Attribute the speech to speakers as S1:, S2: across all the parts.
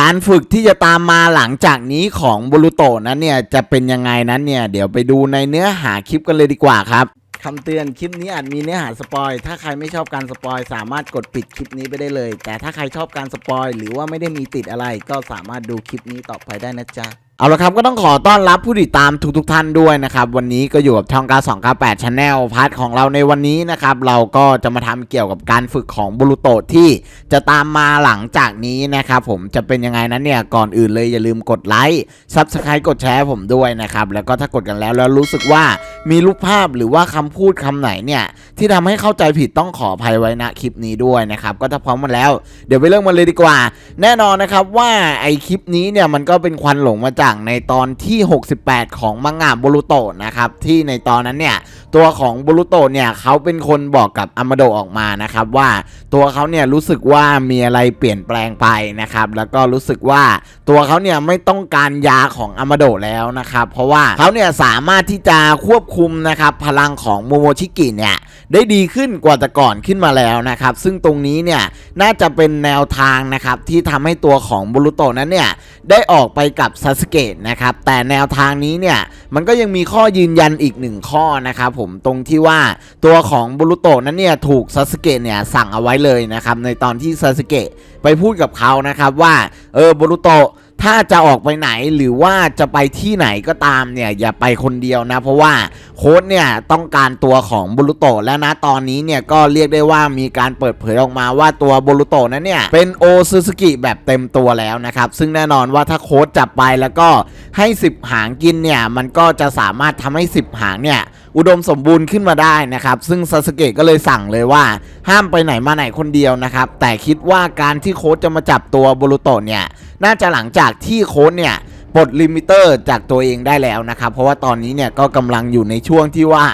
S1: การฝึกที่จะตามมาหลังจากนี้ของบรูโตนั้นเนี่ยจะเป็นยังไงนั้นเนี่ย เดี๋ยวไปดูในเนื้อหาคลิปกันเลยดีกว่าครับคำเตือนคลิปนี้อาจมีเนื้อหาสปอย ถ้าใครไม่ชอบการสปอย สามารถกดปิดคลิปนี้ไปได้เลย แต่ถ้าใครชอบการสปอย หรือว่าไม่ได้มีติดอะไร ก็สามารถดูคลิปนี้ต่อไปได้นะจ๊ะ เอาละครับก็ต้องขอต้อนรับผู้ติดตามทุกๆทท่านด้วยนะครับ วันนี้ก็อยู่กับช่องกา2 9 8 Channel พาร์ทของเราในวันนี้นะครับ เราก็จะมาทำเกี่ยวกับการฝึกของบรูโตที่จะตามมาหลังจากนี้นะครับ ผมจะเป็นยังไงนั้นเนี่ย ก่อนอื่นเลยอย่าลืมกดไลค์ซับสไครต์กดแชร์ผมด้วยนะครับ แล้วก็ถ้ากดกันแล้วแล้วรู้สึกว่ามีรูปภาพหรือว่าคำพูดคำไหนเนี่ยที่ทำให้เข้าใจผิดต้องขออภัยไว้ณคลิปนี้ด้วยนะครับก็ถ้าพร้อมมาแล้ว เดี๋ยวไปเริ่มมันเลยดีกว่า แน่นอนนะครับว่าไอคลิปนี้เนี่ยมันก็เป็นควันหลงมาจากในตอนที่ 68 ของมังงะบรูโตะนะครับที่ในตอนนั้นเนี่ยตัวของบรูโตะเนี่ยเขาเป็นคนบอกกับอามาโดออกมานะครับว่าตัวเขาเนี่ยรู้สึกว่ามีอะไรเปลี่ยนแปลงไปนะครับแล้วก็รู้สึกว่าตัวเขาเนี่ยไม่ต้องการยาของอามาโดแล้วนะครับเพราะว่าเขาเนี่ยสามารถที่จะควบคุมนะครับพลังของโมโมชิกิเนี่ยได้ดีขึ้นกว่าแต่ก่อนขึ้นมาแล้วนะครับซึ่งตรงนี้เนี่ยน่าจะเป็นแนวทางนะครับที่ทำให้ตัวของบรูโตะนั้นเนี่ยได้ออกไปกับซาสเกะนะครับ แต่แนวทางนี้เนี่ย มันก็ยังมีข้อยืนยันอีกหนึ่งข้อนะครับผมตรงที่ว่าตัวของบรูโตะนั้นเนี่ยถูกซาสเกะเนี่ยสั่งเอาไว้เลยนะครับในตอนที่ซาสเกะไปพูดกับเขานะครับว่าเออบรูโตะ ถ้าจะออกไปไหนหรือว่าจะไปที่ไหนก็ตามเนี่ยอย่าไปคนเดียวนะ เพราะว่าโค้ชเนี่ยต้องการตัวของบุรุโตแล้วนะตอนนี้เนี่ยก็เรียกได้ว่ามีการเปิดเผยออกมาว่าตัวบุรุโตนั้นเนี่ยเป็นโอซูซูกิแบบเต็มตัวแล้วนะครับ ซึ่งแน่นอนว่าถ้าโค้ชจับไปแล้วก็ให้ 10 หางกินเนี่ยมันก็จะสามารถทำให้ 10 หางเนี่ยอุดมสมบูรณ์ขึ้นมาได้นะครับ ซึ่งซาสเกะก็เลยสั่งเลยว่า ห้ามไปไหนมาไหนคนเดียวนะครับ แต่คิดว่าการที่โค้ชจะมาจับตัวบรุโตเนี่ย น่าจะหลังจากที่โค้ดเนี่ยปลดลิมิเตอร์จากตัวเองได้แล้วนะครับ เพราะว่าตอนนี้เนี่ยก็กำลังอยู่ในช่วงที่ว่า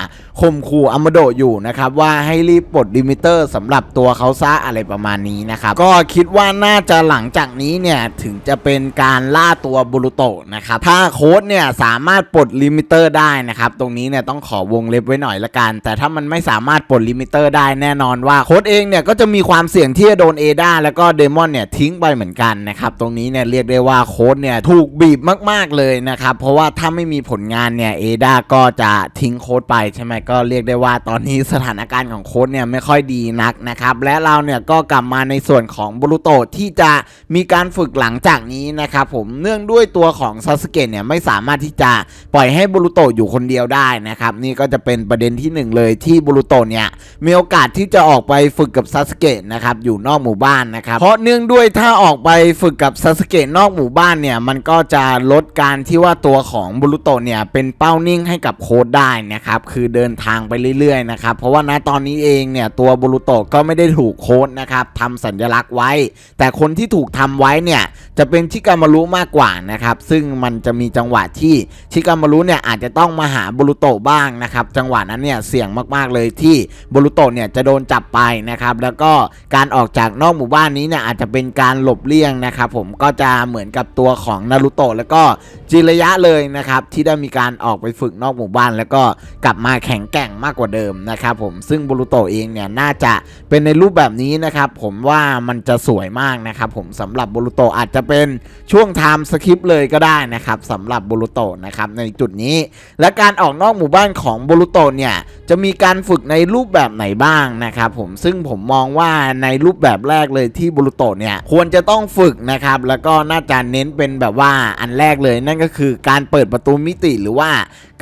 S1: ข่มขู่อามโดอยู่นะครับว่าให้รีบปลดลิมิเตอร์สำหรับตัวเขาซะอะไรประมาณนี้นะครับก็คิดว่าน่าจะหลังจากนี้เนี่ยถึงจะเป็นการล่าตัวบุรุโตะนะครับถ้าโค้ดเนี่ยสามารถปลดลิมิเตอร์ได้นะครับตรงนี้เนี่ยต้องขอวงเล็บไว้หน่อยละกัน แต่ถ้ามันไม่สามารถปลดลิมิเตอร์ได้แน่นอนว่าโค้ดเองเนี่ยก็จะมีความเสี่ยงที่จะโดนเอดาแล้วก็เดมอนเนี่ยทิ้งไปเหมือนกันนะครับตรงนี้เนี่ยเรียกได้ว่าโค้ดเนี่ยถูกบีบมาก ๆเลยนะครับเพราะว่าถ้าไม่มีผลงานเนี่ยเอดาก็จะทิ้งโค้ดไปใช่ไหมก็เรียกได้ว่าตอนนี้สถานการณ์ของโค้ดเนี่ยไม่ค่อยดีนักนะครับ และเราเนี่ยก็กลับมาในส่วนของบรูโตที่จะมีการฝึกหลังจากนี้นะครับผมเนื่องด้วยตัวของซาสเกะเนี่ยไม่สามารถที่จะปล่อยให้บรูโตอยู่คนเดียวได้นะครับ นี่ก็จะเป็นประเด็นที่หนึ่งเลยที่บรูโตเนี่ยมีโอกาสที่จะออกไปฝึกกับซาสเกะนะครับอยู่นอกหมู่บ้านนะครับเพราะเนื่องด้วยถ้าออกไปฝึกกับซาสเกะนอกหมู่บ้านเนี่ยมันก็จะลดการที่ว่าตัวของบรูโตเนี่ยเป็นเป้านิ่งให้กับโค้ดได้นะครับคือเดินทางไปเรื่อยๆนะครับเพราะว่าณตอนนี้เองเนี่ยตัวบรูโตะก็ไม่ได้ถูกโค้ดนะครับทำสัญลักษณ์ไว้ แต่คนที่ถูกทำไว้เนี่ยจะเป็นชิกามารุมากกว่านะครับซึ่งมันจะมีจังหวะที่ชิกามารุเนี่ยอาจจะต้องมาหาบรูโตะบ้างนะครับจังหวะนั้นเนี่ยเสี่ยงมากๆเลยที่บรูโตะเนี่ยจะโดนจับไปนะครับแล้วก็การออกจากนอกหมู่บ้านนี้เนี่ยอาจจะเป็นการหลบเลี่ยงนะครับผมก็จะเหมือนกับตัวของนารูโตะแล้วก็จิระยะเลยนะครับที่ได้มีการออกไปฝึกนอกหมู่บ้าน แล้วก็กลับมาแข็งแกร่งมากกว่าเดิมนะครับผมซึ่งบรูโตเองเนี่ยน่าจะเป็นในรูปแบบนี้นะครับผมว่ามันจะสวยมากนะครับผมสำหรับบรูโตอาจจะเป็นช่วงไทม์สคริปต์เลยก็ได้นะครับสำหรับบรูโตนะครับในจุดนี้ และการออกนอกหมู่บ้านของบรูโตเนี่ยจะมีการฝึกในรูปแบบไหนบ้างนะครับผมซึ่งผมมองว่าในรูปแบบแรกเลยที่บรูโตเนี่ยควรจะต้องฝึกนะครับแล้วก็น่าจะเน้นเป็นแบบว่าอันแรกเลยนั่นก็คือการเปิดประตูมิติหรือว่า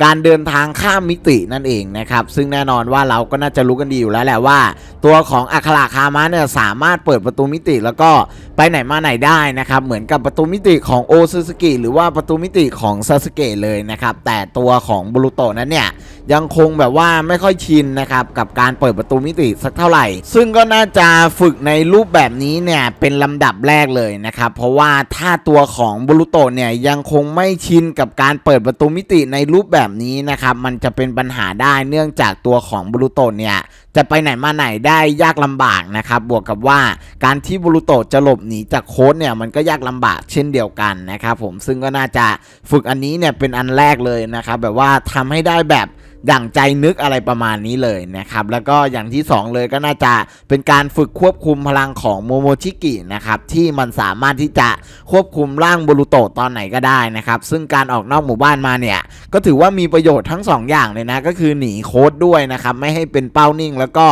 S1: การเดินทางข้ามมิตินั่นเองนะครับ ซึ่งแน่นอนว่าเราก็น่าจะรู้กันดีอยู่แล้วแหละว่า ตัวของอัคราคามะเนี่ยสามารถเปิดประตูมิติแล้วก็ไปไหนมาไหนได้นะครับ เหมือนกับประตูมิติของโอซูซูกิหรือว่าประตูมิติของซาสเกะเลยนะครับ แต่ตัวของบรูโตะนั้นเนี่ยยังคงแบบว่าไม่ค่อยชินนะครับกับการเปิดประตูมิติสักเท่าไหร่ ซึ่งก็น่าจะฝึกในรูปแบบนี้เนี่ยเป็นลำดับแรกเลยนะครับ เพราะว่าถ้าตัวของบรูโตะเนี่ยยังคงไม่ชินกับการเปิดประตูมิติในรูปแบบนี้นะครับมันจะเป็นปัญหาได้เนื่องจากตัวของบรูโตเนี่ยจะไปไหนมาไหนได้ยากลำบากนะครับ บวกกับว่าการที่บรูโตจะหลบหนีจากโค้ดเนี่ยมันก็ยากลำบากเช่นเดียวกันนะครับผมซึ่งก็น่าจะฝึกอันนี้เนี่ยเป็นอันแรกเลยนะครับแบบว่าทำให้ได้แบบอย่างใจนึกอะไรประมาณนี้เลยนะครับ แล้วก็อย่างที่ 2 เลยก็น่าจะเป็นการฝึกควบคุมพลังของโมโมชิกินะครับที่มันสามารถที่จะควบคุมร่างบรูโตตอนไหนก็ได้นะครับ ซึ่งการออกนอกหมู่บ้านมาเนี่ย ก็ถือว่ามีประโยชน์ทั้ง2ออย่างเลยนะ ก็คือหนีโค้ดด้วยนะครับ ไม่ให้เป็นเป้านิ่งแล้วก็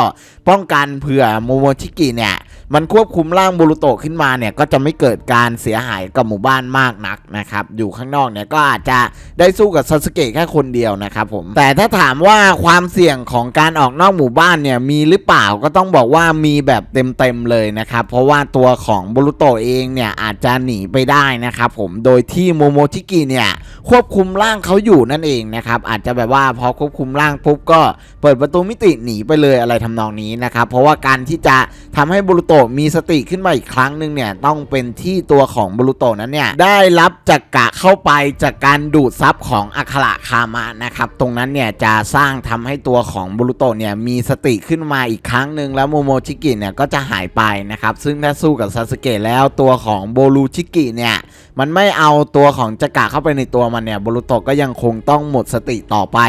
S1: ป้องกันเผื่อโมโมชิกิเนี่ย มันควบคุมร่างบรูโตขึ้นมาเนี่ยก็จะไม่เกิดการเสียหายกับหมู่บ้านมากนักนะครับอยู่ข้างนอกเนี่ยก็อาจจะได้สู้กับซาสึเกะแค่คนเดียวนะครับผมแต่ถ้าถามว่าความเสี่ยงของการออกนอกหมู่บ้านเนี่ยมีหรือเปล่าก็ต้องบอกว่ามีแบบเต็มๆเลยนะครับเพราะว่าตัวของบรูโตเองเนี่ยอาจจะหนีไปได้นะครับผมโดยที่โมโมชิกิเนี่ยควบคุมร่างเขาอยู่นั่นเองนะครับอาจจะแบบว่าพอควบคุมร่างปุ๊บก็เปิดประตูมิติหนีไปเลยอะไรทำนองนี้นะครับเพราะว่าการที่จะทำให้บรูโตะมีสติขึ้นมาอีกครั้งหนึ่งเนี่ยต้องเป็นที่ตัวของบรูโตะนั้นเนี่ยได้รับจักกะเข้าไปจากการดูดซับของอัคระคามะนะครับตรงนั้นเนี่ยจะสร้างทำให้ตัวของบรูโตะเนี่ยมีสติขึ้นมาอีกครั้งหนึ่งแล้วโมโมชิกิเนี่ยก็จะหายไปนะครับซึ่งถ้าสู้กับซาสึเกะแล้วตัวของโบรูชิกิเนี่ยมันไม่เอาตัวของจักระเข้าไปในตัวมันเนี่ยบรูโตะก็ยังคงต้องหมดสติต่อไป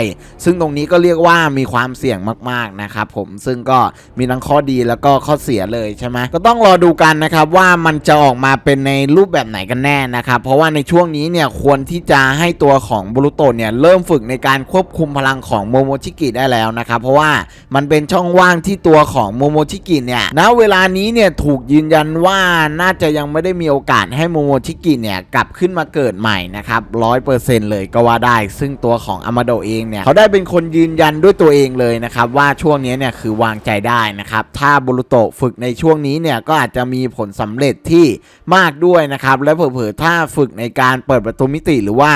S1: ซึ่งตรงนี้ก็เรียกว่ามีความเสี่ยงมากๆนะครับผมซึ่งก็มีทั้งข้อดีแล้วก็ข้อเสียเลยใช่ไหมก็ต้องรอดูกันนะครับว่ามันจะออกมาเป็นในรูปแบบไหนกันแน่นะครับเพราะว่าในช่วงนี้เนี่ยควรที่จะให้ตัวของบรูโตเนี่ยเริ่มฝึกในการควบคุมพลังของโมโมชิกิได้แล้วนะครับเพราะว่ามันเป็นช่องว่างที่ตัวของโมโมชิกิเนี่ยณเวลานี้เนี่ยถูกยืนยันว่าน่าจะยังไม่ได้มีโอกาสให้โมโมชิกิเนี่ยกลับขึ้นมาเกิดใหม่นะครับร้อยเปอร์เซ็นต์เลยก็ว่าได้ ซึ่งตัวของอามาโดเองเนี่ยเขาได้เป็นคนยืนยันด้วยตัวเองเลยนะครับว่าช่วงนี้เนี่ยคือวางใจได้นะครับถ้าบรูโตฝึกในช่วงนี้เนี่ยก็อาจจะมีผลสำเร็จที่มากด้วยนะครับ และเผลอๆถ้าฝึกในการเปิดประตูมิติหรือว่า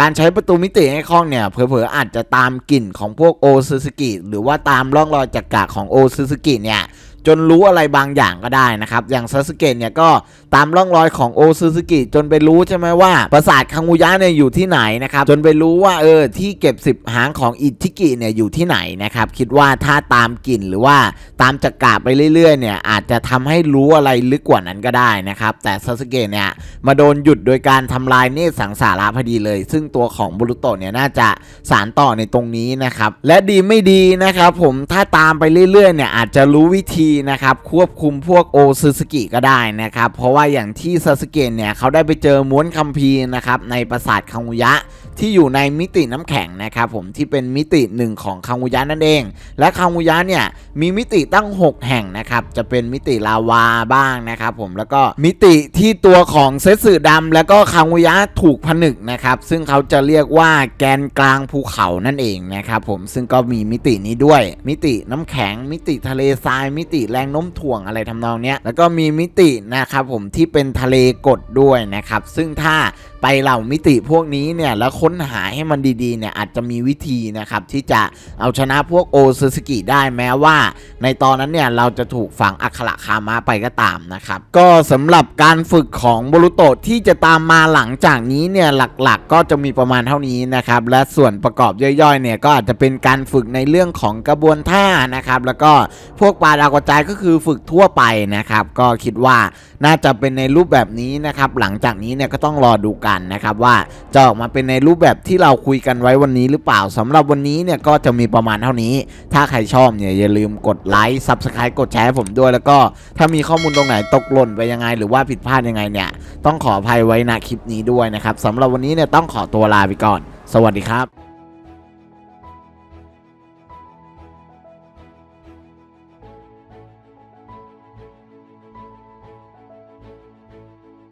S1: การใช้ประตูมิติให้คล่องเนี่ยเผลอๆอาจจะตามกลิ่นของพวกโอซูซูกิหรือว่าตามร่องรอยจักระของโอซูซูกิเนี่ย จนรู้อะไรบางอย่างก็ได้นะครับ อย่างซาสึเกะเนี่ยก็ตามร่องรอยของโอซูซูกิจนไปรู้ใช่ไหมว่าปราสาทคังุยะเนี่ยอยู่ที่ไหนนะครับ จนไปรู้ว่าเออที่เก็บ 10 หางของอิทิกิเนี่ยอยู่ที่ไหนนะครับ คิดว่าถ้าตามกลิ่นหรือว่าตามจักระไปเรื่อยๆเนี่ยอาจจะทำให้รู้อะไรลึกกว่านั้นก็ได้นะครับ แต่ซาสึเกะเนี่ยมาโดนหยุดโดยการทำลายเนตรสังสาระพอดีเลย ซึ่งตัวของบุรุโตะเนี่ยน่าจะสารต่อในตรงนี้นะครับและดีไม่ดีนะครับผมถ้าตามไปเรื่อยๆเนี่ยอาจจะรู้วิธีนะครับควบคุมพวกโอซูสกิก็ได้นะครับ เพราะว่าอย่างที่ซาสึเกะเนี่ยเขาได้ไปเจอม้วนคัมภีร์นะครับในปราสาทคังุยะที่อยู่ในมิติน้ำแข็งนะครับผมที่เป็นมิติหนึ่งของคังุยะนั่นเอง และคังุยะเนี่ยมีมิติตั้ง 6 แห่งนะครับจะเป็นมิติลาวาบ้างนะครับผมแล้วก็มิติที่ตัวของเซสึดำแล้วก็คังุยะถูกผนึกนะครับซึ่งเขาจะเรียกว่าแกนกลางภูเขานั่นเองนะครับผมซึ่งก็มีมิตินี้ด้วย มิติน้ำแข็ง มิติทะเลทรายมิติแรงโน้มถ่วงอะไรทำนองเนี้ยแล้วก็มีมิตินะครับผมที่เป็นทะเลกดด้วยนะครับซึ่งถ้า ไปเหล่ามิติพวกนี้เนี่ยแล้วค้นหาให้มันดีๆเนี่ยอาจจะมีวิธีนะครับที่จะเอาชนะพวกโอซูสกิได้แม้ว่า ในตอนนั้นเนี่ยเราจะถูกฝังอัคระคามะไปก็ตามนะครับก็สำหรับการฝึกของบรูโตะที่จะตามมาหลังจากนี้เนี่ยหลักๆ ก็จะมีประมาณเท่านี้นะครับและส่วนประกอบย่อยๆเนี่ยก็อาจจะเป็นการฝึกในเรื่องของกระบวนท่านะครับแล้วก็พวกปลาดาวกระจายก็คือฝึกทั่วไปนะครับก็คิดว่าน่าจะเป็นในรูปแบบนี้นะครับหลังจากนี้เนี่ยก็ต้องรอดูกันนะครับว่าจะออกมาเป็นในรูปแบบที่เราคุยกันไว้วันนี้หรือเปล่าสำหรับวันนี้เนี่ยก็จะมีประมาณเท่านี้ ถ้าใครชอบเนี่ยอย่าลืมกดไลค์ซับสไครต์กดแชร์ให้ผมด้วย แล้วก็ถ้ามีข้อมูลตรงไหนตกหล่นไปยังไง หรือว่าผิดพลาดยังไงเนี่ยต้องขออภัยไว้ณคลิปนี้ด้วยนะครับสำหรับวันนี้เนี่ยต้องขอตัวลาไปก่อน สวัสดีครับ